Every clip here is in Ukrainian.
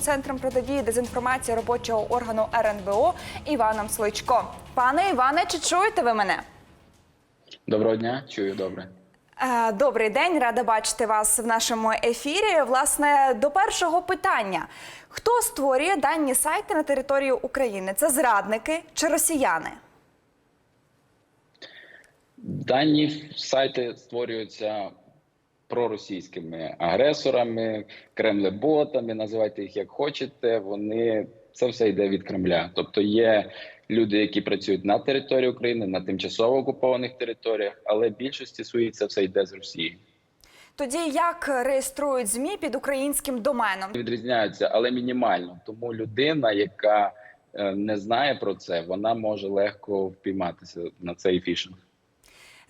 центром протидії дезінформації робочого органу РНБО Іваном Сличко. Пане Іване, чи чуєте ви мене? Доброго дня, чую добре. Е, Добрий день, рада бачити вас в нашому ефірі. Власне, до першого питання: хто створює дані сайти на території України? Це зрадники чи росіяни? Дані сайти створюються проросійськими агресорами, кремлеботами, називайте їх як хочете. Вони це все йде від Кремля. Тобто є люди, які працюють на території України, на тимчасово окупованих територіях, але більшості своїй це все йде з Росії. Тоді як реєструють змі під українським доменом? Відрізняються, але мінімально. Тому людина, яка е, не знає про це, вона може легко впійматися на цей фішинг.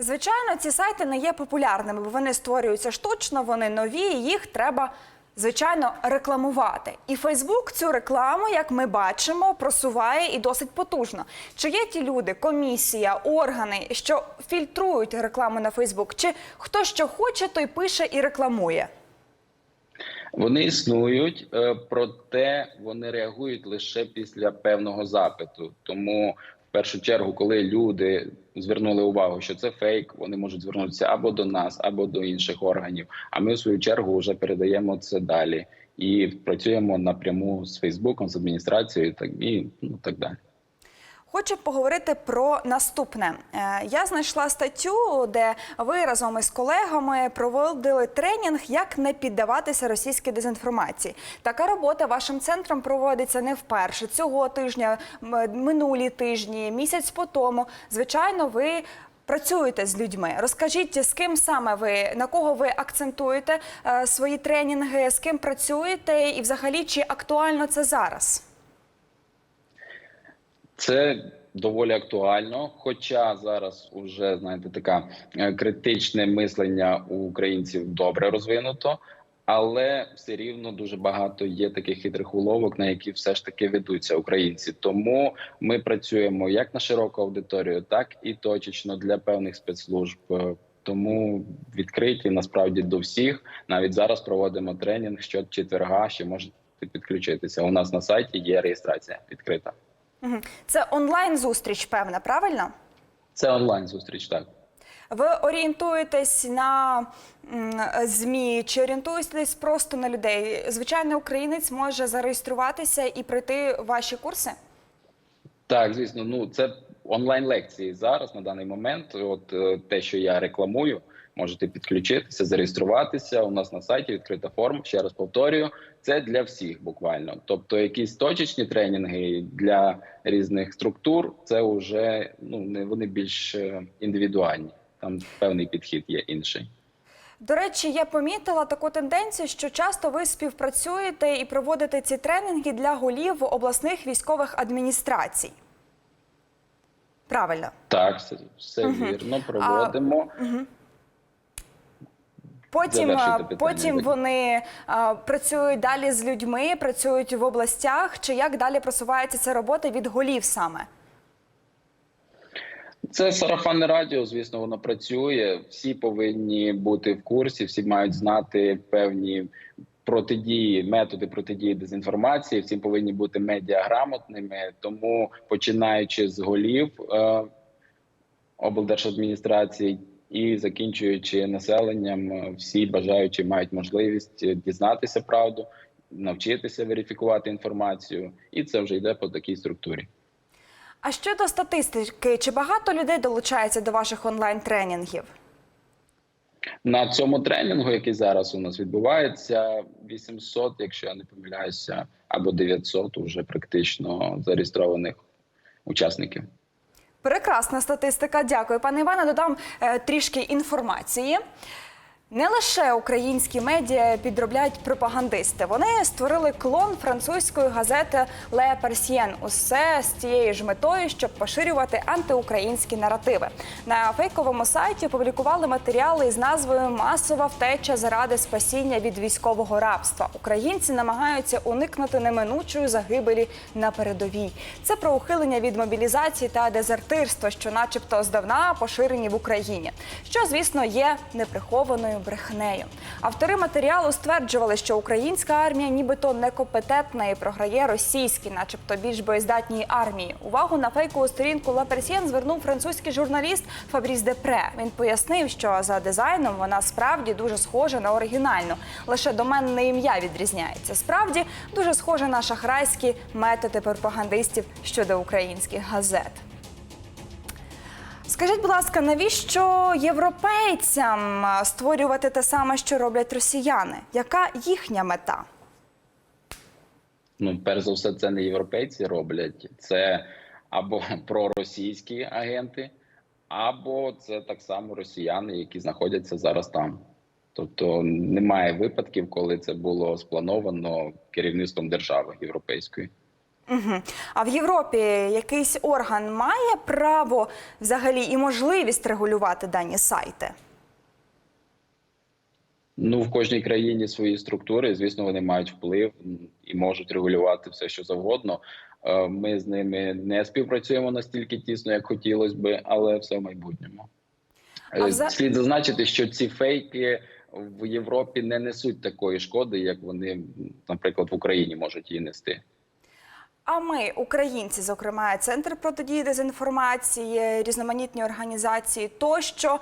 Звичайно, ці сайти не є популярними, бо вони створюються штучно, вони нові, і їх треба. Звичайно, рекламувати. І Фейсбук цю рекламу, як ми бачимо, просуває і досить потужно. Чи є ті люди, комісія, органи, що фільтрують рекламу на Фейсбук? Чи хто що хоче, той пише і рекламує? Вони існують, е, проте вони реагують лише після певного запиту. Тому першу чергу, коли люди звернули увагу, що це фейк, вони можуть звернутися або до нас, або до інших органів. А ми в свою чергу вже передаємо це далі і працюємо напряму з Фейсбуком, з адміністрацією, так і ну так далі. Хочу поговорити про наступне. Е, Я знайшла статтю, де ви разом із колегами проводили тренінг, як не піддаватися російській дезінформації. Така робота вашим центром проводиться не вперше. Цього тижня, минулі тижні, місяць по тому. Звичайно, ви. Працюєте з людьми. Розкажіть, з ким саме ви на кого ви акцентуєте е, свої тренінги, з ким працюєте, і взагалі чи актуально це зараз? Це доволі актуально, хоча зараз уже знаєте, така е, критичне мислення у українців добре розвинуто, але все рівно дуже багато є таких хитрих уловок, на які все ж таки ведуться українці. Тому ми працюємо як на широку аудиторію, так і точечно для певних спецслужб. Е, Тому відкриті насправді до всіх. Навіть зараз проводимо тренінг що четверга, ще можете підключитися. У нас на сайті є реєстрація відкрита. Це онлайн зустріч, певна, правильно? Це онлайн зустріч, так. Ви орієнтуєтесь на змі чи орієнтуєтесь просто на людей? Звичайний українець може зареєструватися і пройти ваші курси? Так, звісно, ну це онлайн лекції зараз на даний момент. От е, те, що я рекламую, можете підключитися, зареєструватися. У нас на сайті відкрита форма. Ще раз повторюю, це для всіх буквально. Тобто, якісь точечні тренінги для різних структур, це вже ну не вони більш е, індивідуальні. Там певний підхід є інший. До речі, я помітила таку тенденцію, що часто ви співпрацюєте і проводите ці тренінги для голів обласних військових адміністрацій. Правильно. Так, все, все вірно. Проводимо. А, питання, потім так. вони а, працюють далі з людьми, працюють в областях. Чи як далі просувається ця робота від голів саме? Це сарафанне радіо, звісно, воно працює. Всі повинні бути в курсі, всі мають знати певні протидії, методи протидії дезінформації. Всі повинні бути медіаграмотними. Тому, починаючи з голів е, облдержадміністрацій і закінчуючи населенням, е, всі бажаючі мають можливість е, дізнатися правду, навчитися верифікувати інформацію, і це вже йде по такій структурі. А щодо статистики, чи багато людей долучається до ваших онлайн-тренінгів? На цьому тренінгу, який зараз у нас відбувається, 800, якщо я не помиляюся, або 900 уже практично зареєстрованих учасників. Прекрасна статистика. Дякую, пане Іване. Додам е, трішки інформації. Не лише українські медіа підробляють пропагандисти. Вони створили клон французької газети Ле Персьєн. Усе з тією ж метою, щоб поширювати антиукраїнські наративи. На фейковому сайті опублікували матеріали із назвою Масова втеча заради спасіння від військового рабства. Українці намагаються уникнути неминучої загибелі на передовій. Це про ухилення від мобілізації та дезертирства, що, начебто, здавна поширені в Україні, що звісно є неприхованою брехнею. Автори матеріалу стверджували, що українська армія нібито некомпетентна і програє російській, начебто більш боєздатній армії. Увагу на фейкову сторінку Персьєн звернув французький журналіст Фабріс Депре. Він пояснив, що за дизайном вона справді дуже схожа на оригінальну. Лише доменне ім'я відрізняється. Справді дуже схоже на шахрайські методи пропагандистів щодо українських газет. Скажіть, будь ласка, навіщо європейцям створювати те саме, що роблять росіяни? Яка їхня мета? Ну, перш за все, це не європейці роблять, це або проросійські агенти, або це так само росіяни, які знаходяться зараз там. Тобто немає випадків, коли це було сплановано керівництвом держави європейської. Угу. А в Європі якийсь орган має право взагалі і можливість регулювати дані сайти? Ну, в кожній країні свої структури. Звісно, вони мають вплив і можуть регулювати все, що завгодно. Е, Ми з ними не співпрацюємо настільки тісно, як хотілося би, але все в майбутньому. А Е, Слід зазначити, що ці фейки в Європі не несуть такої шкоди, як вони, наприклад, в Україні можуть її нести. А ми, українці, зокрема, центр протидії дезінформації, різноманітні організації, тощо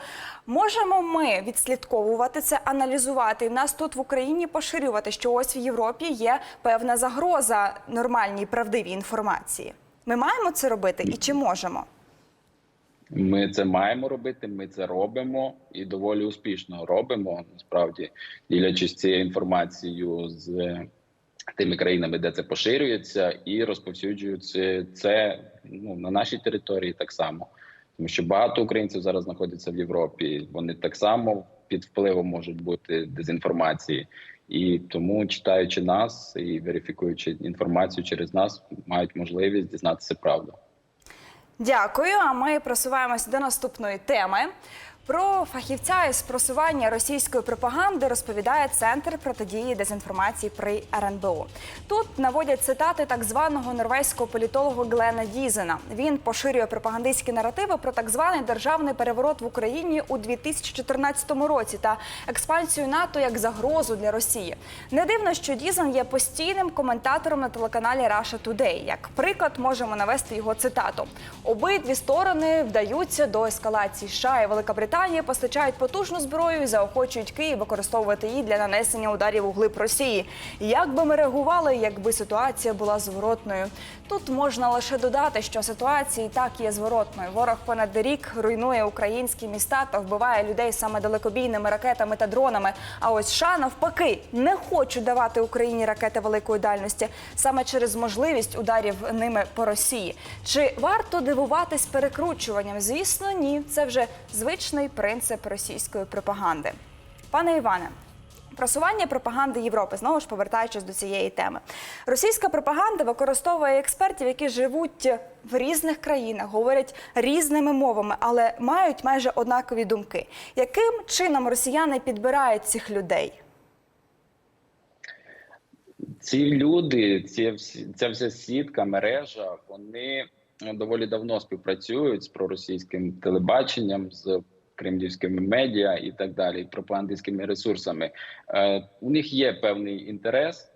можемо ми відслідковувати це, аналізувати і нас тут в Україні поширювати, що ось в Європі є певна загроза нормальній правдивій інформації. Ми маємо це робити і чи можемо? Ми це маємо робити, ми це робимо і доволі успішно робимо. Насправді, ділячись цією інформацією з тими країнами, де це поширюється, і розповсюджується це ну, на нашій території так само. Тому що багато українців зараз знаходяться в Європі. Вони так само під впливом можуть бути дезінформації. І тому, читаючи нас і верифікуючи інформацію через нас, мають можливість дізнатися правду. Дякую. А ми просуваємося до наступної теми. Про фахівця із просування російської пропаганди розповідає центр протидії дезінформації при РНБО. Тут наводять цитати так званого норвезького політолога Глена Дізена. Він поширює пропагандистські наративи про так званий державний переворот в Україні у 2014 році та експансію НАТО як загрозу для Росії. Не дивно, що Дізен є постійним коментатором на телеканалі Russia Today. Як приклад, можемо навести його цитату: обидві сторони вдаються до ескалації. США і Велика Британія постачають потужну зброю і заохочують Київ використовувати її для нанесення ударів у глиб Росії. Як би ми реагували, якби ситуація була зворотною? Тут можна лише додати, що ситуація і так є зворотною. Ворог понад рік руйнує українські міста та вбиває людей саме далекобійними ракетами та дронами. А ось США навпаки не хочуть давати Україні ракети великої дальності саме через можливість ударів ними по Росії. Чи варто дивуватись перекручуванням? Звісно, ні. Це вже звичний принцип російської пропаганди. Пане Іване. Просування пропаганди Європи, знову ж повертаючись до цієї теми. Російська пропаганда використовує експертів, які живуть в різних країнах, говорять різними мовами, але мають майже однакові думки. Яким чином росіяни підбирають цих людей? Ці люди, ці ця вся сітка, мережа, вони доволі давно співпрацюють з проросійським телебаченням, з кремлівськими медіа і так далі, пропагандистськими ресурсами. Е, у них є певний інтерес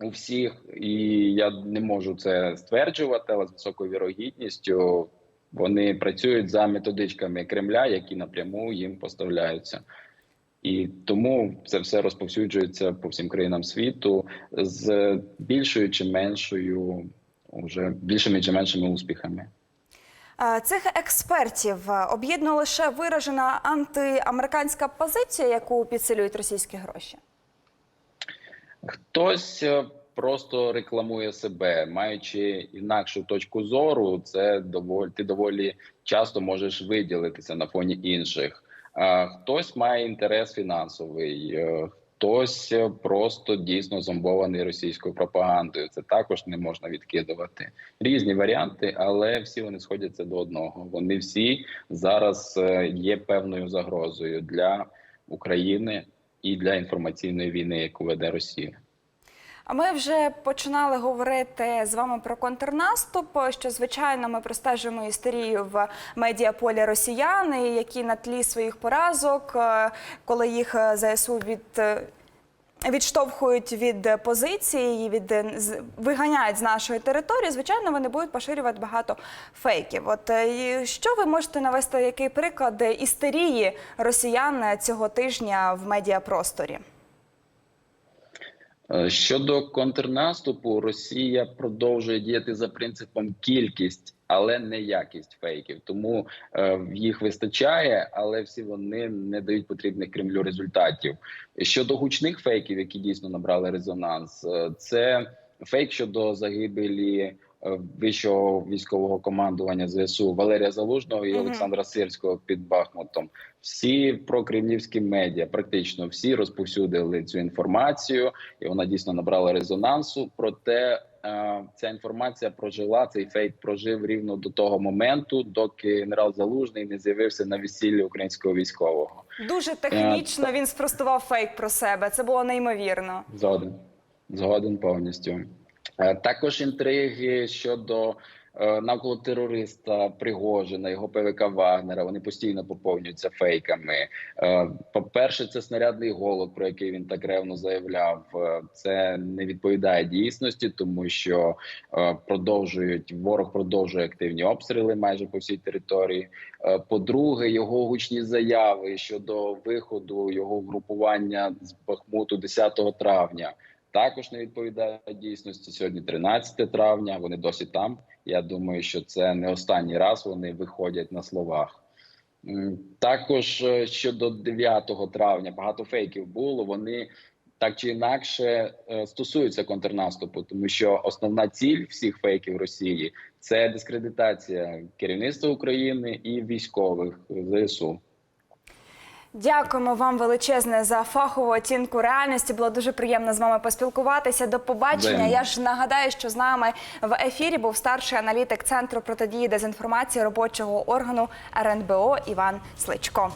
у всіх, і я не можу це стверджувати, але з високою вірогідністю вони працюють за методичками Кремля, які напряму їм поставляються. І тому це все розповсюджується по всім країнам світу з більшою чи меншою, вже більшими чи меншими успіхами. Е, Цих експертів е, об'єднує лише виражена антиамериканська позиція, яку підсилюють російські гроші. Хтось е, просто рекламує себе, маючи інакшу точку зору, це доволі ти доволі часто можеш виділитися на фоні інших. Хтось має інтерес фінансовий, хтось е, просто дійсно зомбований російською пропагандою. Це також не можна відкидувати. Різні варіанти, але всі вони сходяться до одного. Вони всі зараз е, є певною загрозою для України і для інформаційної війни, яку веде Росія. А ми вже починали говорити з вами про контрнаступ. Що звичайно ми простежуємо історію в медіаполі росіян, які на тлі своїх поразок, е, коли їх е, ЗСУ від е, відштовхують від позиції, від виганяють з нашої території. Звичайно, вони будуть поширювати багато фейків. От що ви можете навести який приклад істерії росіян цього тижня в медіапросторі? Е, Щодо контрнаступу, Росія продовжує діяти за принципом кількість, але не якість фейків. Тому е, їх вистачає, але всі вони не дають потрібних Кремлю результатів. Щодо гучних фейків, які дійсно набрали резонанс, е, це фейк щодо загибелі. Е, Вищого військового командування ЗСУ Валерія Залужного і. Олександра Сирського під Бахмутом. Всі прокремлівські медіа, практично всі розповсюдили цю інформацію, і вона дійсно набрала резонансу. Проте е, ця інформація прожила цей фейк прожив рівно до того моменту, доки генерал Залужний не з'явився на весіллі українського військового. Дуже технічно він спростував фейк про себе. Це було неймовірно. Згоден. Згоден повністю. Е, Також інтриги щодо е, навколо терориста Пригожина, його ПВК Вагнера. Вони постійно поповнюються фейками. Е, По-перше, це снарядний голод, про який він так ревно заявляв. Це не відповідає дійсності, тому що продовжують ворог продовжує активні обстріли майже по всій території. По-друге, його гучні заяви щодо виходу його групування з Бахмуту 10 травня. Також не відповідає дійсності. Сьогодні 13 травня. Вони досі там. Я думаю, що це не останній раз вони виходять на словах. Також е, щодо 9 травня багато фейків було. Вони так чи інакше е, стосуються контрнаступу, тому що основна ціль всіх фейків Росії це дискредитація керівництва України і військових ЗСУ. Дякуємо вам величезне за фахову оцінку реальності. Було дуже приємно з вами поспілкуватися. До побачення. День. Я ж нагадаю, що з нами в ефірі був старший аналітик центру протидії дезінформації робочого органу РНБО Іван Сличко.